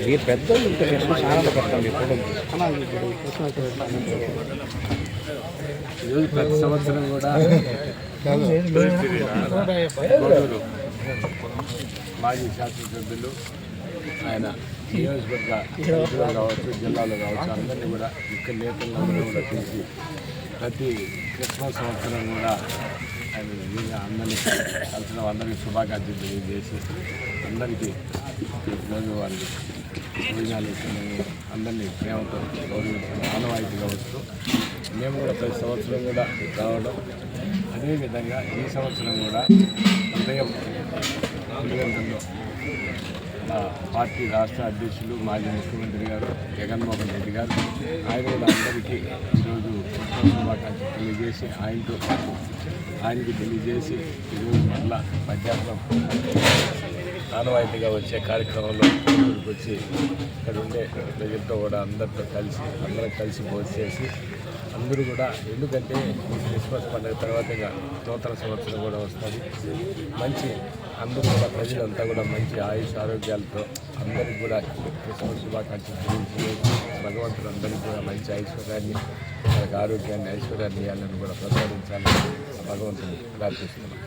మీరు పెద్దలు ఇంకా పెద్ద చాలా పెట్టండి ఇప్పుడు ఈరోజు ప్రతి సంవత్సరం కూడా మాజీ శాసనసభ్యులు ఆయన నియోజకవర్గ సభ్యులు కావచ్చు జిల్లాలో కావచ్చు అందరినీ కూడా ఇక్కడ నేతలందరూ కూడా పిలిచి ప్రతి క్రిస్మస్ సంవత్సరం కూడా ఆయన నిజంగా అందరినీ కలిసిన అందరికీ శుభాకాంక్షలు తెలియజేసి అందరికీ ఈరోజు వారికి భోజనాలు అందరినీ ప్రేమతో గౌరవించడం ఆనవాయితీగా వస్తూ మేము కూడా ప్రతి సంవత్సరం కూడా రావడం. అదేవిధంగా ఈ సంవత్సరం కూడా ఉదయం తొమ్మిది గంటల్లో పార్టీ రాష్ట్ర అధ్యక్షులు మాజీ ముఖ్యమంత్రి గారు జగన్మోహన్ రెడ్డి గారు ఆయన కూడా అందరికీ ఈరోజు శుభాకాంక్షలు తెలియజేసి ఆయనతో ఆయనకి తెలియజేసి ఈరోజు మళ్ళా మధ్యాహ్నం ఆనవాయితీగా వచ్చే కార్యక్రమంలో ఊరికి వచ్చి ఇక్కడ ఉండే ప్రజలతో కూడా అందరితో కలిసి అందరం కలిసి భోజనం చేసి అందరూ కూడా ఎందుకంటే క్రిస్మస్ పండుగ తర్వాత ఇంకా నూతన సంవత్సరం కూడా వస్తుంది. మంచి అందరూ కూడా ప్రజలంతా కూడా మంచి ఆయుష్ ఆరోగ్యాలతో అందరికీ కూడా క్రిస్మస్ శుభాకాంక్షలు తెలియజేసి భగవంతుడు అందరికీ కూడా మంచి ఐశ్వర్యాన్ని వాళ్ళకి ఆరోగ్యాన్ని ఐశ్వర్యాన్ని ఇవ్వాలని కూడా ప్రసాదించాలని భగవంతుని ప్రార్థిస్తున్నాం.